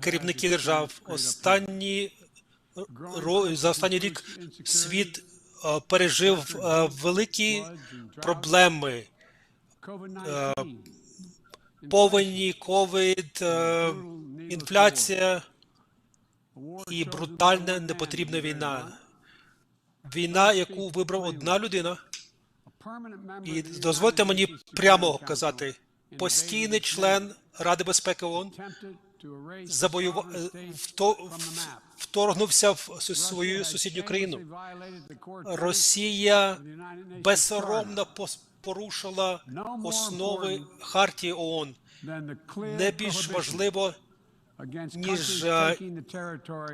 керівники держав. Останні за останній рік світ е, пережив е, великі проблеми. е, Повені, ковід, інфляція і брутальна непотрібна війна. Війна, яку вибрав одна людина, і дозвольте мені прямо казати, постійний член Ради безпеки ООН завоював вто, вторгнувся в свою сусідню країну. Росія безсоромно порушила основи хартії ООН. Не більш важливо ніж, е,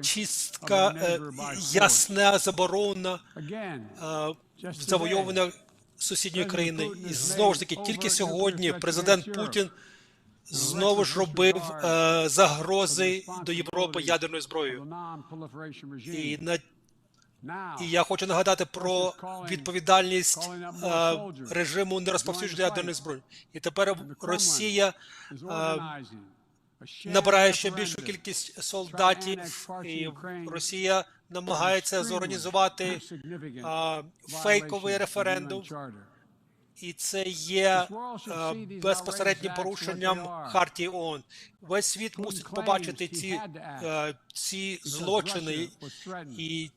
чистка, е, ясна заборона е, завойовування сусідньої країни. І знову ж таки, тільки сьогодні президент Путін знову ж робив е, загрози до Європи ядерною зброєю. І на і я хочу нагадати про відповідальність е, режиму нерозповсюдження ядерної зброї. І тепер Росія е, набирає ще більшу кількість солдатів, і Росія намагається зорганізувати е, фейковий референдум, і це є е, безпосереднім порушенням хартії ООН. Весь світ мусить побачити ці, е, ці злочини і.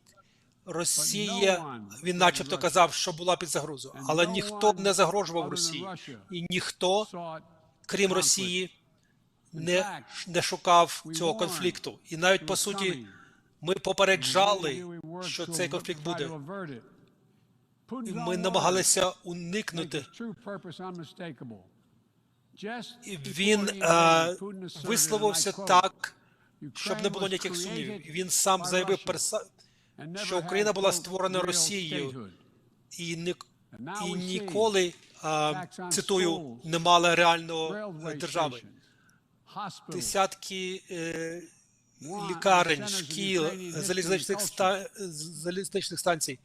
Росія, він начебто казав, що була під загрозою, але ніхто не загрожував Росії, і ніхто, крім Росії, не, не шукав цього конфлікту. І навіть по суті, ми попереджали, що цей конфлікт буде. Ми намагалися уникнути. Він е, висловився так, щоб не було ніяких сумнівів. Він сам заявив що Україна була створена Росією і ні, і ніколи, а, цитую, не мала реального е, держави. Десятки е, лікарень, шкіл, залізничних ста, залізничних станцій,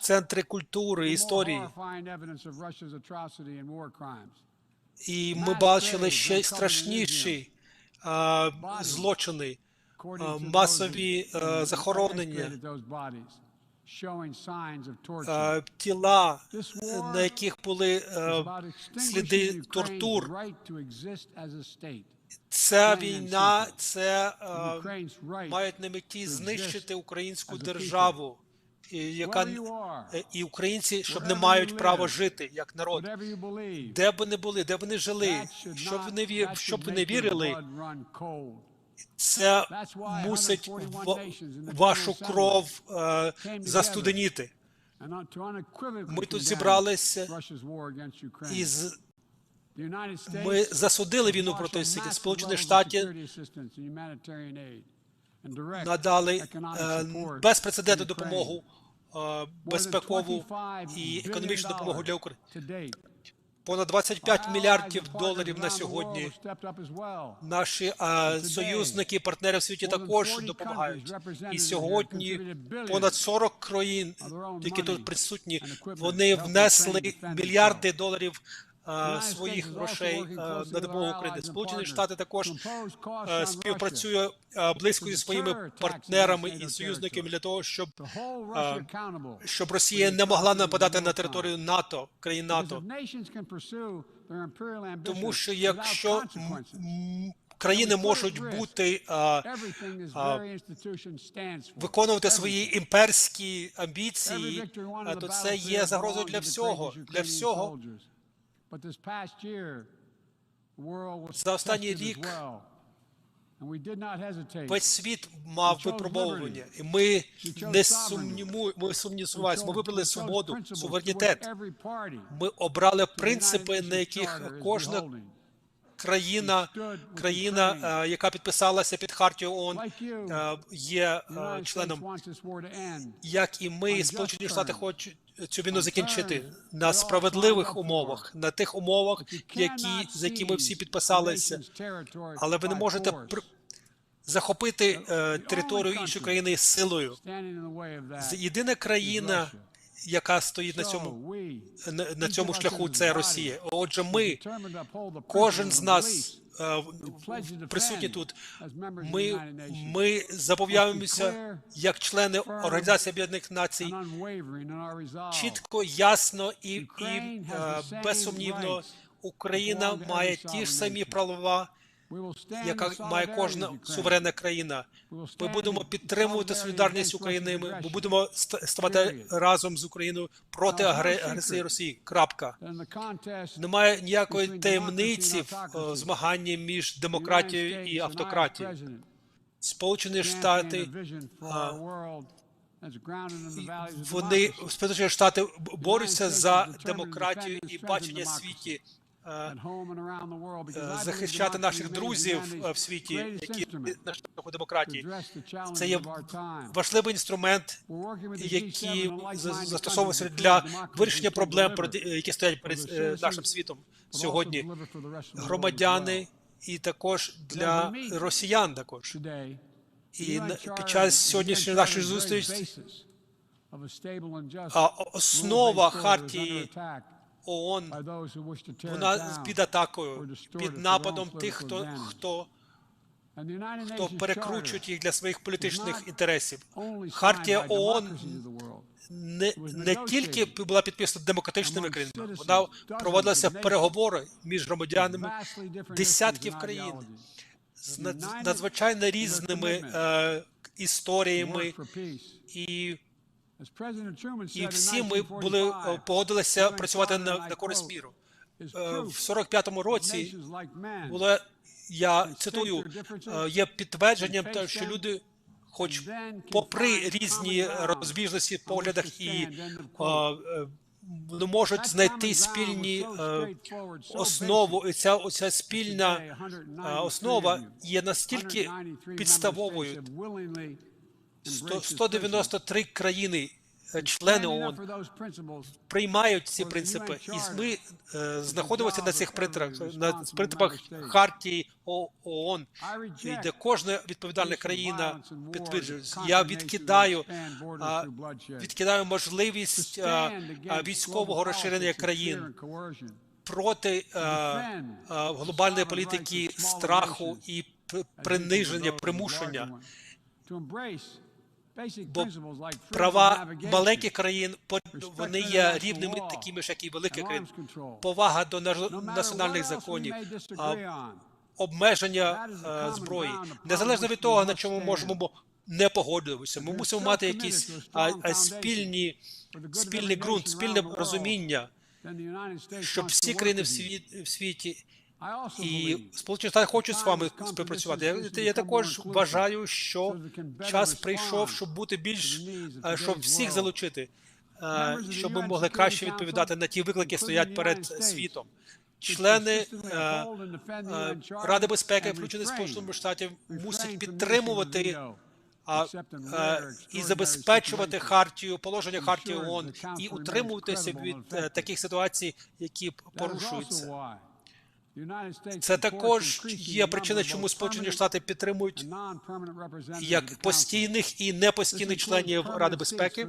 центри культури, історії. І ми бачили ще страшніші а, злочини, а, масові а, захоронення, а, тіла, на яких були а, сліди тортур. Ця війна, це мають на меті знищити українську державу, яка е, і українці, щоб не мають права жити як народ. Де б вони були, де вони жили, щоб вони щоб вони вірили, це мусить вашу кров е, застуденіти. Ми тут зібралися І з... ми засудили війну проти Сирії. Сполучені Штати надали е, безпрецедентну допомогу, е, безпекову і економічну допомогу для України. Понад 25 мільярдів доларів на сьогодні. Наші е, союзники, партнери в світі також допомагають. І сьогодні понад 40 країн, які тут присутні, вони внесли мільярди доларів своїх грошей е, на допомогу Україні. Сполучені Штати також е, співпрацює е, близько зі своїми партнерами і союзниками для того, щоб е, щоб Росія не могла нападати на територію НАТО, країн НАТО. Тому що якщо країни можуть бути а, виконувати свої імперські амбіції, а, то це є загрозою для всього. Для всього за останній рік весь світ мав випробовування, і ми не сумніву, ми сумнівалися. Ми вибрали свободу, суверенітет. Ми обрали принципи, на яких кожна країна, країна, е, яка підписалася під хартію ООН, е, є е, членом. Як і ми, Сполучені Штати, хочуть цю війну закінчити на справедливих умовах, на тих умовах, які за які ми всі підписалися. Але ви не можете пр- захопити е, територію іншої країни силою. Єдина країна, яка стоїть на цьому на, цьому шляху, це Росія. Отже, ми, кожен з нас е, присутні тут. Ми, ми зобов'язуємося як члени Організації Об'єднаних Націй чітко, ясно і, і е, безсумнівно Україна має ті ж самі права, яка має кожна суверенна країна. Ми будемо підтримувати солідарність України. Ми будемо ст- ставати разом з Україною проти агре- агресії Росії. Крапка. Немає ніякої таємниці в е, змаганні між демократією і автократією. Сполучені Штати вони Сполучені Штати борються за демократію і бачення світі. Е, е, захищати наших друзів е, в світі, які на шляху демократії. Це є важливий інструмент, який застосовується для вирішення проблем, е, які стоять перед е, нашим світом сьогодні. Громадяни і також для росіян також. І під час сьогоднішньої нашої зустрічі а, основа хартії ООН вона під атакою, під нападом тих, хто хто хто перекручують їх для своїх політичних інтересів. Хартія ООН не, не тільки була підписана демократичними країнами, вона проводилася переговори між громадянами десятків країн з надзвичайно різними е, історіями, і, і всі ми були е, погодилися працювати на, на користь міру. Е, в 45-му році було, я цитую, е, є підтвердженням, що люди, хоч попри різні розбіжності в поглядах і не можуть знайти спільні основу, і ця оця спільна основа є настільки підставовою. Сто- 193 країни, е, члени ООН, приймають ці принципи, і ми е, знаходимося на цих принципах, на принципах хартії ООН, де кожна відповідальна країна підтверджується. Я відкидаю, а, відкидаю можливість а, а, військового розширення країн проти а, а, глобальної політики страху і п- приниження, примушення. Бо права маленьких країн вони є рівними такими ж, як і великих країн. Повага до національних законів, обмеження е, зброї, незалежно від того, на чому можемо не погодитися. Ми мусимо мати якісь а, спільні, спільний ґрунт, спільне розуміння, щоб всі країни в світі і Сполучені Штати хочуть з вами співпрацювати. Я, я також вважаю, що час прийшов, щоб бути більш е, щоб всіх залучити, е, щоб ми могли краще відповідати на ті виклики, які стоять перед світом. Члени е, Ради безпеки, включені Сполучених Штатів, мусять підтримувати а, е, і забезпечувати хартію, положення хартії ООН і утримуватися від е, таких ситуацій, які порушуються. Це також є причина, чому Сполучені Штати підтримують як постійних і непостійних членів Ради безпеки,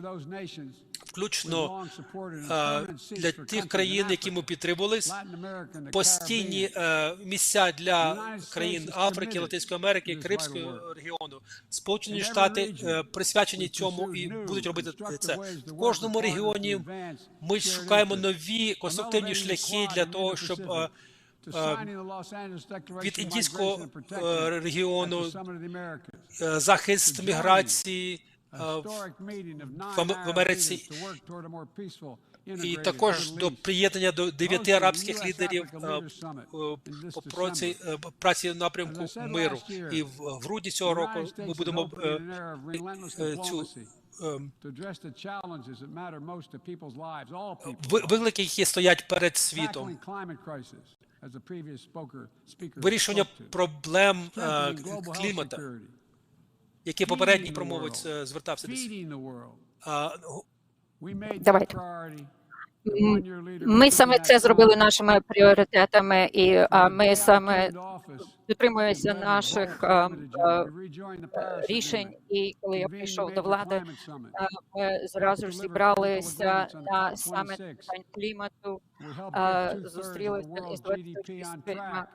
включно е, для тих країн, які ми підтримували, постійні е, місця для країн Африки, Латинської Америки, Карибського регіону. Сполучені Штати е, присвячені цьому і будуть робити це в кожному регіоні. Ми шукаємо нові конструктивні шляхи для того, щоб від індійського е, регіону е, захист міграції е, в Америці і також до приєднання до дев'яти арабських лідерів е, е, по праці, е, в напрямку миру. І в грудні цього року ми будемо е, е, цю е, ви- виклики, які стоять перед світом. Вирішення проблем е, клімата, які попередній промовець е, звертався до Давайте. Ми саме це зробили нашими пріоритетами, і ми саме дотримуюся наших е, е, рішень. І коли я прийшов до влади, е, ми зразу ж зібралися на саміт питань клімату, е, зустрілися із 26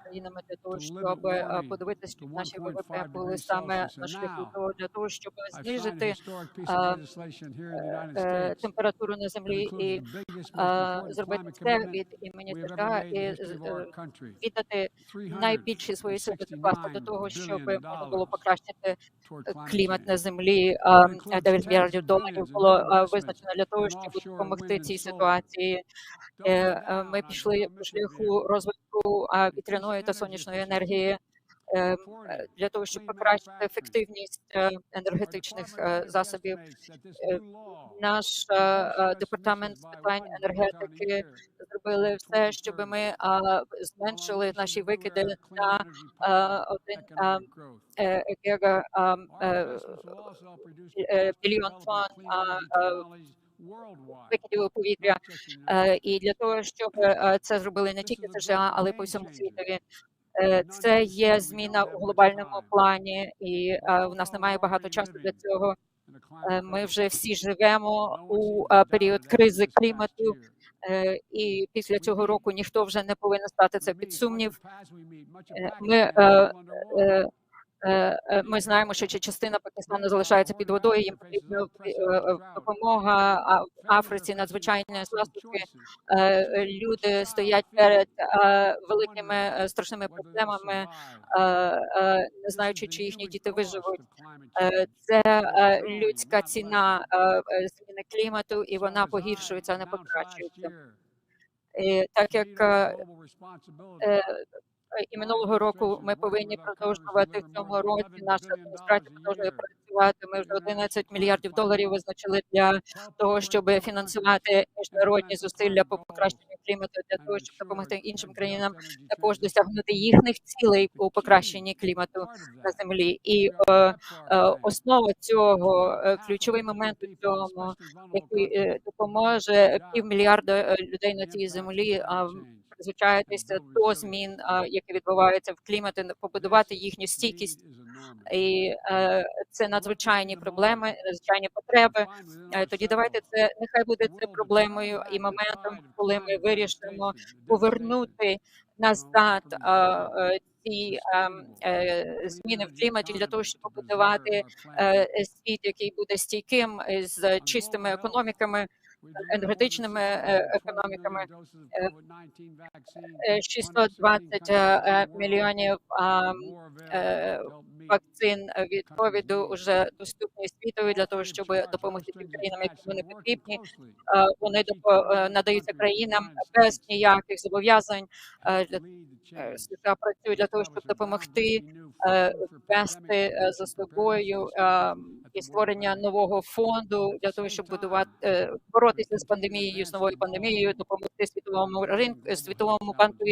країнами для того, щоб подивитися, щоб наші ВВП були саме на шляху того для того, щоб знижити температуру на землі і зробити це від імені США і віддати найбільші свої сили докласти до того, щоб можна було покращити клімат на землі. Е, 9 мільярдів доларів було е, визначено для того, щоб допомогти цій ситуації. Е, е, Ми пішли по шляху розвитку е, вітряної та сонячної енергії. Е, е, Для того щоб покращити ефективність е, енергетичних е, засобів, Е, наш е, е, департамент з питань енергетики зробили все, щоб ми зменшили наші викиди на один е, гіга е, е, біліон тонн викидів у повітря. Е, І для того, щоб е, це зробили не тільки США, але й по всьому світові. Е, Це є зміна у глобальному плані, і е, в нас немає багато часу для цього. Е, Ми вже всі живемо у е, період кризи клімату, е, і після цього року ніхто вже не повинен стати це під сумнів. Е, Ми, е, е, е, е, ми знаємо, що частина Пакистану залишається під водою. Їм потрібна е, е, допомога в Африці надзвичайні наслідки. Е, Люди стоять перед е, великими е, страшними проблемами, е, е, не знаючи, чи їхні діти виживуть. Е, Це е, людська ціна е, е, зміни клімату, і вона погіршується, не покращується. І так як е, е, і минулого року ми повинні продовжувати в цьому році. Наша адміністрація продовжує працювати. Ми вже 11 мільярдів доларів визначили для того, щоб фінансувати міжнародні зусилля по покращенню клімату, для того, щоб допомогти іншим країнам також досягнути їхніх цілей у покращенні клімату на землі. І е, е, основа цього е, ключовий момент у цьому, який е, допоможе півмільярда е, людей на цій землі. Призвичаїтися до змін, які відбуваються в кліматі, побудувати їхню стійкість. І е, це надзвичайні проблеми, надзвичайні потреби. Е, Тоді давайте це нехай буде це проблемою і моментом, коли ми вирішимо повернути назад е, ці е, е, зміни в кліматі для того, щоб побудувати світ, який буде стійким з чистими економіками, енергетичними е, економіками. Е, 620 е, мільйонів е, вакцин від ковіду вже доступні світові для того, щоб допомогти тим країнам, які вони потрібні. Вони надаються країнам без ніяких зобов'язань. Для США працює для того, щоб допомогти вести за собою е, і створення нового фонду для того, щоб будувати е, боротися з пандемією, з новою пандемією, допомогти світовому ринку, світовому банку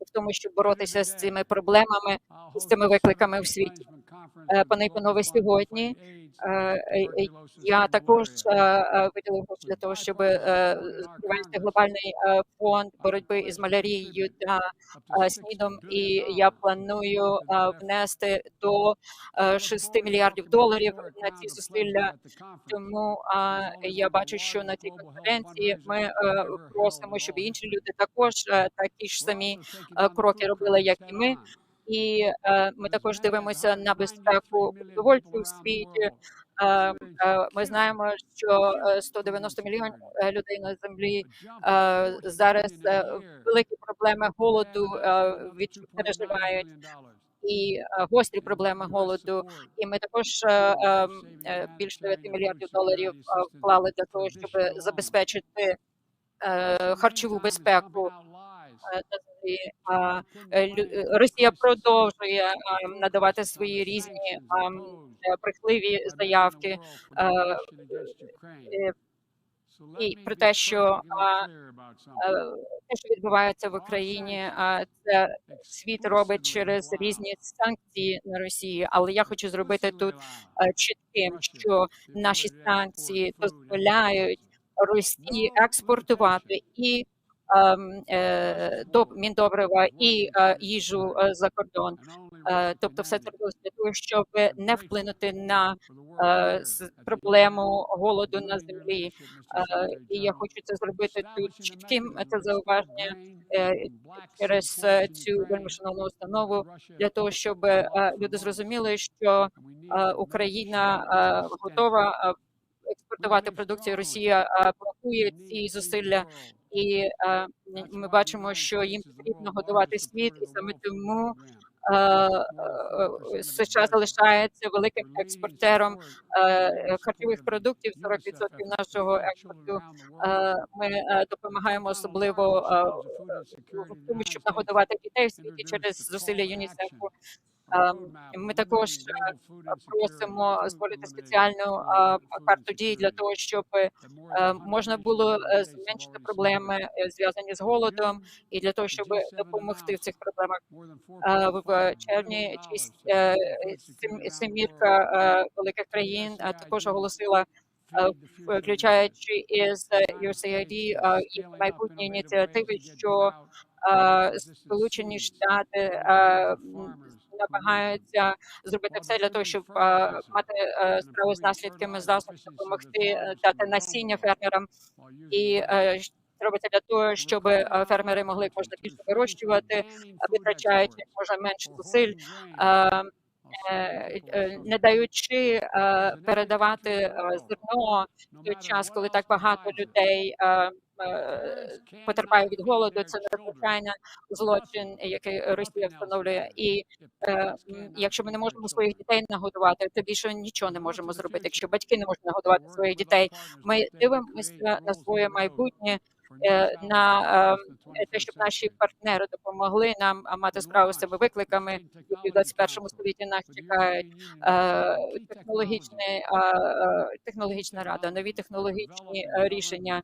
в тому, щоб боротися з цими проблемами, з цими викликами в світі. Е, Пане і панове, сьогодні е, е, я також виділив гроші для того, щоб провести глобальний фонд боротьби із малярією та СНІДом, і я планую внести до е, 6 мільярдів доларів на ці зусилля. Тому я бачу, що на цій конференції ми просимо, щоб інші люди також такі ж самі кроки робили, як і ми. І е, ми також дивимося на безпеку продовольчу у світі. Е, е, Ми знаємо, що е, 190 мільйонів людей на землі зараз великі проблеми голоду переживають і гострі проблеми голоду. І ми також більше 9 мільярдів доларів вклали для того, щоб забезпечити харчову безпеку е. Росія продовжує е, надавати свої різні е, брехливі заявки. е, е, І про те, що те, що відбувається в Україні, а це світ робить через різні санкції на Росії. Але я хочу зробити тут чітким, що наші санкції дозволяють Росії експортувати і міндобрива і е, їжу е, за кордон. Е, Тобто, все це робилося для того, щоб не вплинути на е, проблему голоду на землі. Е, І я хочу це зробити тут чітким. Це зауваження е, через е, цю вельми шановну установу для того, щоб е, люди зрозуміли, що е, Україна е, готова е, експортувати продукцію. Росія е, блокує ці зусилля, і е, ми бачимо, що їм потрібно годувати світ, і саме тому е, е, США залишається великим експортером е, харчових продуктів. 40% нашого експорту. Е, Ми е, допомагаємо особливо е, в тому, щоб нагодувати дітей в світі через зусилля ЮНІСЕФу. Ми також е, просимо створити спеціальну карту дій для того, щоб е, можна було е, зменшити проблеми е, зв'язані з голодом, і для того, щоб допомогти в цих проблемах. В червні семірка великих країн також оголосила, включаючи із USAID і майбутні ініціативи, що Сполучені Штати намагаються зробити все для того, щоб е, мати е, справу з наслідками засобів, допомогти е, дати насіння фермерам. І робиться для того, щоб фермери могли як можна більше вирощувати, витрачаючи можна менше зусиль. Не даючи передавати зерно в той час, коли так багато людей потерпає від голоду, це надзвичайно злочин, який Росія встановлює. І е, якщо ми не можемо своїх дітей нагодувати, то більше нічого не можемо зробити. Якщо батьки не можуть нагодувати своїх дітей, ми дивимося на своє майбутнє. Е, На е, те, щоб наші партнери допомогли нам мати справу з цими викликами, які в 21 столітті нас чекають. Е, технологічний, е, технологічна рада, нові технологічні рішення,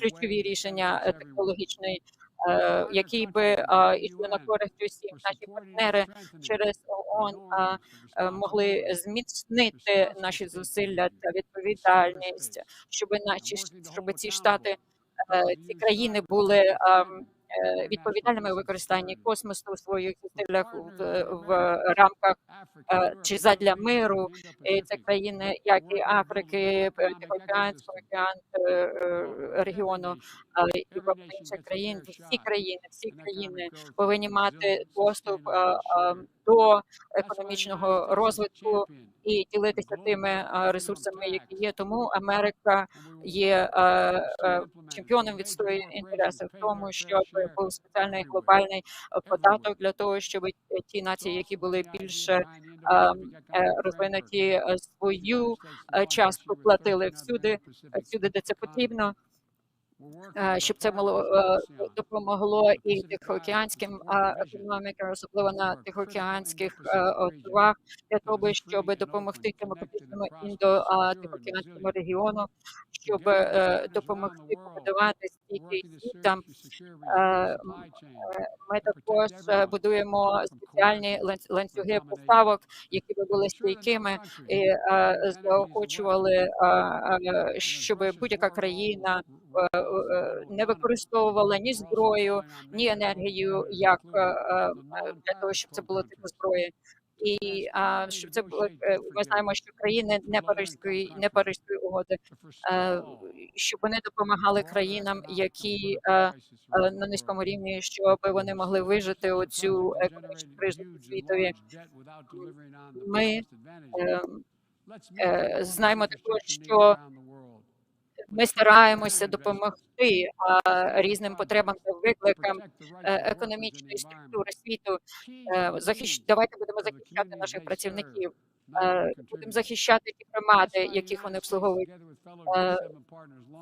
ключові рішення технологічної, е, які би йшли на користь усіх наші партнери через ООН могли зміцнити наші зусилля та відповідальність, щоб наші щоб ці штати, ці країни були. Е, Відповідальними у використанні космосу у своїх зусиллях в, в рамках чи задля миру. І це країни, як і Африки, е, Тихоокеанського океан е, регіону. І інших країн. Всі країни, всі країни повинні мати доступ до економічного розвитку і ділитися тими ресурсами, які є. Тому Америка є чемпіоном відстоює інтереси в тому, щоб був спеціальний глобальний е, податок для того, щоб ті нації, які були більше е, е, розвинуті, е, свою е, частку платили всюди, всюди, де це потрібно. Е, Щоб це було е, допомогло і тихоокеанським економікам, особливо на тихоокеанських е, островах, для того, щоб допомогти демократичному індо-тихоокеанському регіону, щоб допомогти побудувати стійкий світ там. Ми також будуємо спеціальні ланц- ланцюги поставок, які би були стійкими і заохочували, щоб будь-яка країна не використовувала ні зброю, ні енергію, як е, е, для того, щоб це було типу зброї. І а, щоб це було е, ми знаємо, що країни не Паризької, не Паризької угоди, е, щоб вони допомагали країнам, які е, е, на низькому рівні, щоб вони могли вижити оцю економічну кризу світові. Ми е, е, знаємо також, що ми стараємося допомогти різним потребам та викликам е, економічної структури світу. Е, захищ... Давайте будемо захищати наших працівників, е, будемо захищати ті громади, яких вони обслуговують.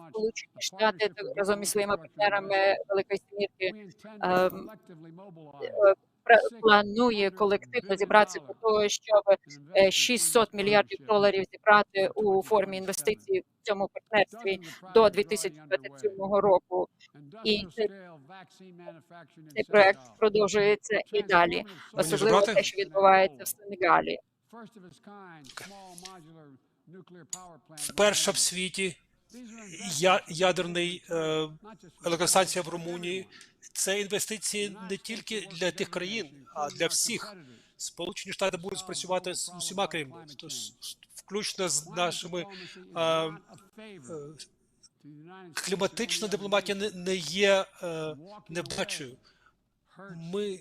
Сполучені Штати разом із своїми партнерами Великої Сімірки планує колективно зібратися для того, щоб е, 600 мільярдів доларів зібрати у формі інвестицій в цьому партнерстві до 2027 року. І цей, проект продовжується і далі, особливо те, що відбувається в Сенегалі. Вперше в світі ядерний е, електростанція в Румунії. Це інвестиції не тільки для тих країн, а для всіх. Сполучені Штати будуть спрацювати з усіма країнами, включно з нашими е, е, кліматична дипломатія не, є невдачею. Ми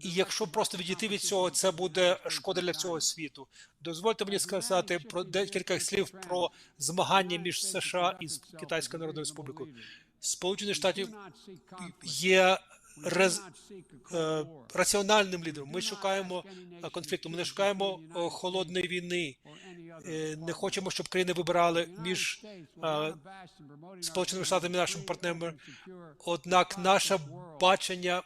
і якщо просто відійти від цього, це буде шкода для всього світу. Дозвольте мені сказати про декілька слів про змагання між США і Китайською Народною Республікою. Сполучені Штати є рез, е, раціональним лідером. Ми шукаємо е, конфлікту. Ми не шукаємо е, холодної війни. Не хочемо, щоб країни вибирали між Сполученими Штатами і нашими партнерами. Однак наше бачення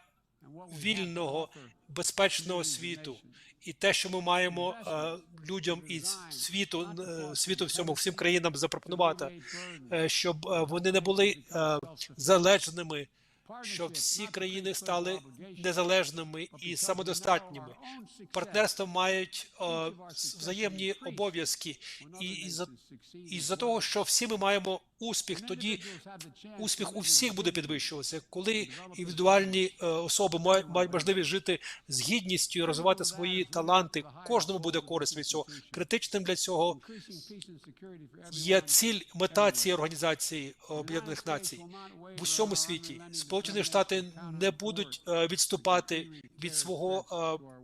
вільного, безпечного світу і те, що ми маємо е, людям і світу, е, світу всьому, всім країнам запропонувати, е, щоб вони не були залежними, щоб всі країни стали незалежними і самодостатніми. Партнерства мають взаємні обов'язки, і, і за і за того, що всі ми маємо успіх, тоді успіх у всіх буде підвищуватися, коли індивідуальні е, особи мають, можливість жити з гідністю, і розвивати свої таланти. Кожному буде користь від цього. Критичним для цього є ціль мета цієї організації Об'єднаних Націй в усьому світі. Сполучені Штати не будуть е, відступати від свого е,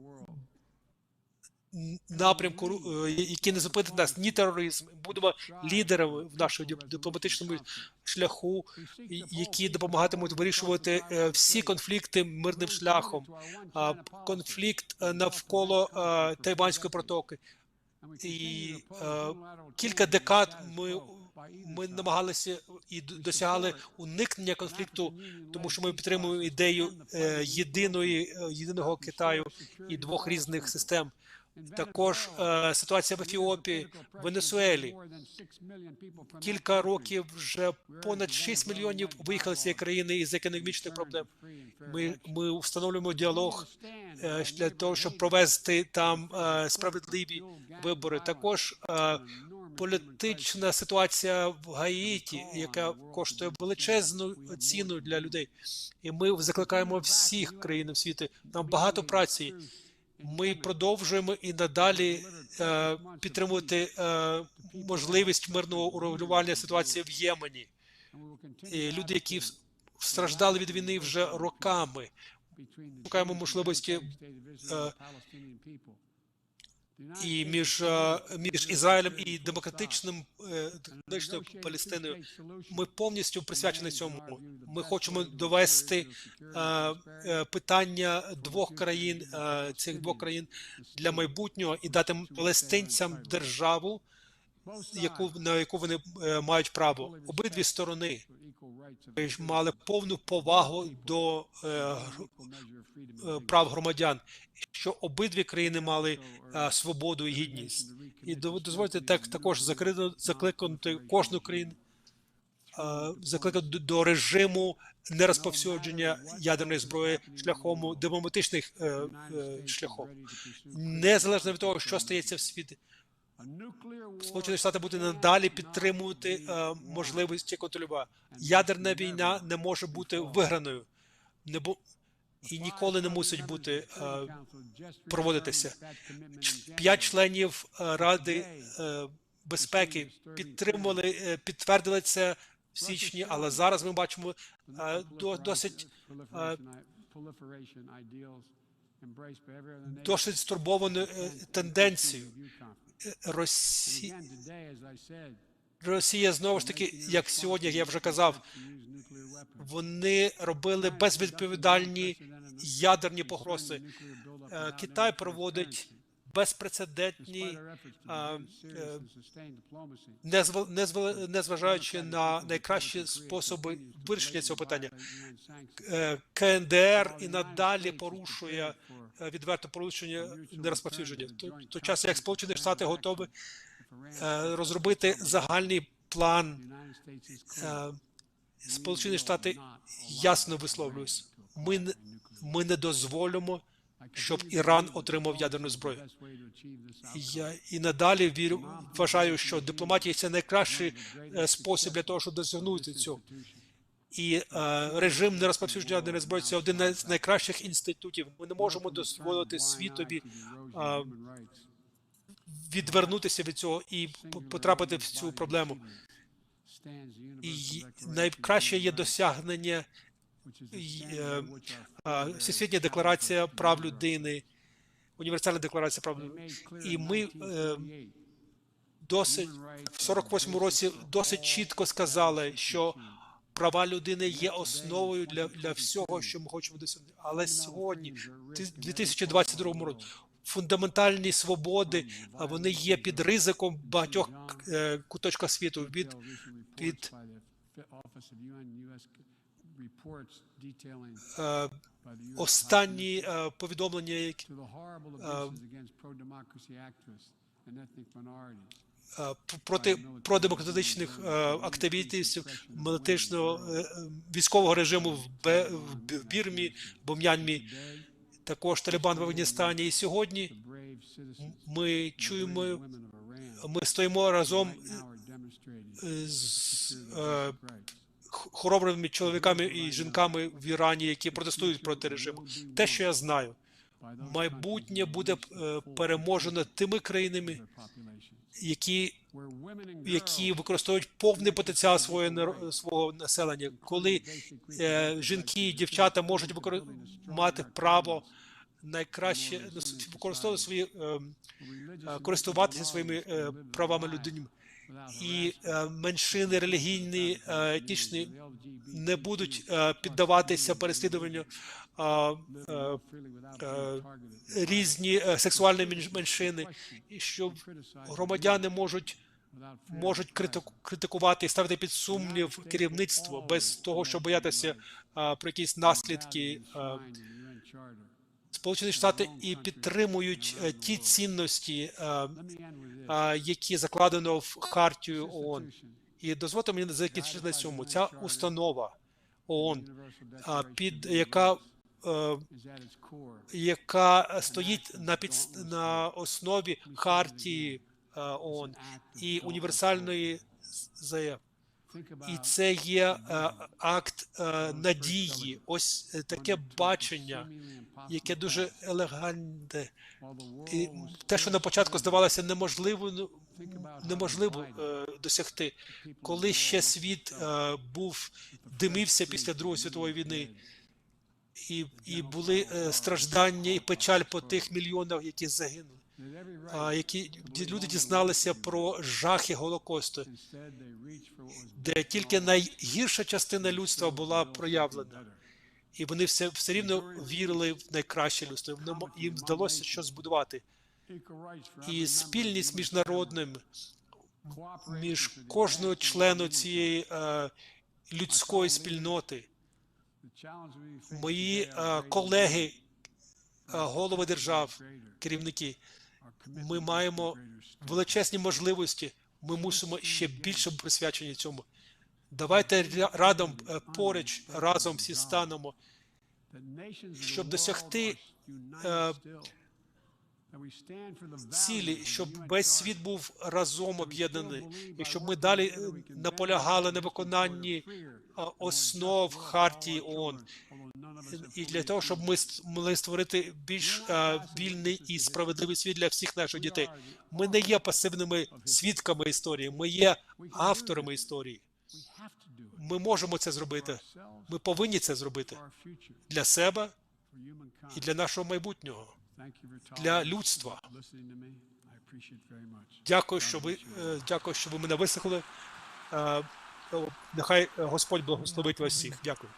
напрямку, е, який не зупинить нас ні тероризм. Будемо лідерами в нашому дип- дипломатичному шляху, які допомагатимуть вирішувати е, всі конфлікти мирним шляхом. Конфлікт е, навколо Тайванської протоки. І кілька декад ми, ми намагалися і досягали уникнення конфлікту, тому що ми підтримуємо ідею єдиної єдиного Китаю і двох різних систем. Також е, ситуація в Ефіопії, Венесуелі. Кілька років вже понад 6 мільйонів виїхали з цієї країни із економічних проблем. Ми, ми встановлюємо діалог е, для того, щоб провести там е, справедливі вибори. Також е, політична ситуація в Гаїті, яка коштує величезну ціну для людей. І ми закликаємо всіх країн світу. Нам багато праці. Ми продовжуємо і надалі е, підтримувати е, можливість мирного урегулювання ситуації в Ємені. І люди, які страждали від війни вже роками, шукаємо можливості е, і між, е, між Ізраїлем і демократичним е, демократичною Палестиною. Ми повністю присвячені цьому. Ми хочемо довести е, питання двох країн, цих двох країн для майбутнього і дати палестинцям державу, яку на яку вони мають право. Обидві сторони мали повну повагу до прав громадян, що обидві країни мали е, свободу і гідність. І дозвольте так також закрито закликати кожну країну е, закликати до- до режиму нерозповсюдження ядерної зброї шляхом дипломатичних е, шляхом, незалежно від того, що стається в світі. Сполучені Штати будуть надалі підтримувати е, можливості контролювати. Ядерна війна не може бути виграною, не бу... і ніколи не мусить бути е, проводитися. П'ять членів е, Ради е, безпеки підтримували, підтвердили це в січні, але зараз ми бачимо до- досить досить стурбовану тенденцію. Е, Росі... Росія знову ж таки, як сьогодні я вже казав, вони робили безвідповідальні ядерні погрози. Е, Китай проводить безпрецедентні, е, незва- незважаючи на найкращі способи вирішення цього питання. Е, КНДР і надалі порушує е, відверто порушення нерозповсюдження. В той час, як Сполучені Штати готові е, розробити загальний план, е, Сполучені Штати ясно висловлюються. Ми, не- ми не дозволимо щоб Іран отримав ядерну зброю. Я і надалі вірю, вважаю, що дипломатія це найкращий е, спосіб для того, щоб досягнути цього. І е, режим нерозповсюдження ядерної зброї це один з найкращих інститутів. Ми не можемо дозволити світові а, відвернутися від цього і потрапити в цю проблему. І найкраще є досягнення е, Всесвітня декларація прав людини, універсальна декларація прав людини. І ми е, досить в 48-му році досить чітко сказали, що права людини є основою для, для всього, що ми хочемо досягнути. Але сьогодні, в 2022 році, фундаментальні свободи вони є під ризиком багатьох е, куточках світу від від е, останні е, повідомлення, які проти продемократичних активістів мілітичного е, військового режиму в Бірмі, Бом'янмі, також Талібан в Афганістані. І сьогодні ми чуємо, ми стоїмо разом з е, хоробрими чоловіками і жінками в Ірані, які протестують проти режиму. Те, що я знаю, майбутнє буде е, переможено тими країнами, які які використовують повний потенціал своєї нар- свого населення, коли е, жінки і дівчата можуть викори- мати право найкраще ну, використовувати свої е, е, користуватися своїми е, правами людини. І меншини релігійні, етнічні не будуть піддаватися переслідуванню різні сексуальні меншини, і що громадяни можуть можуть критику- критикувати і ставити під сумнів керівництво без того, щоб боятися про якісь наслідки. Сполучені Штати і підтримують е, ті цінності, е, які закладено в хартію ООН. І дозвольте мені закінчити на цьому. Ця установа ООН, під яка е, яка стоїть на під на основі хартії ООН. і універсальної заяви. І це є е, акт е, надії. Ось е, таке бачення, яке дуже елегантне. І те, що на початку здавалося неможливо, ну, неможливо досягти, коли ще світ був димився після Другої світової війни, і, і були страждання і печаль по тих мільйонах, які загинули. Які люди дізналися про жахи Голокосту, де тільки найгірша частина людства була проявлена, і вони все, все рівно вірили в найкраще людство. Їм вдалося щось збудувати. І спільність міжнародним між кожного члену цієї е, людської спільноти, мої е, колеги, е, голови держав, керівники, ми маємо величезні можливості. Ми мусимо ще більше присвячені цьому. Давайте радом е, поруч разом всі станемо, щоб досягти е, цілі, щоб весь світ був разом об'єднаний, і щоб ми далі наполягали на виконанні основ хартії ООН. І для того, щоб ми могли створити більш е, вільний і справедливий світ для всіх наших дітей. Ми не є пасивними свідками історії, ми є авторами історії. Ми можемо це зробити. Ми повинні це зробити. для себе і для нашого майбутнього, для людства. Дякую, що ви е, дякую, що ви мене вислухали. Е, Нехай е, Господь благословить вас всіх. Дякую.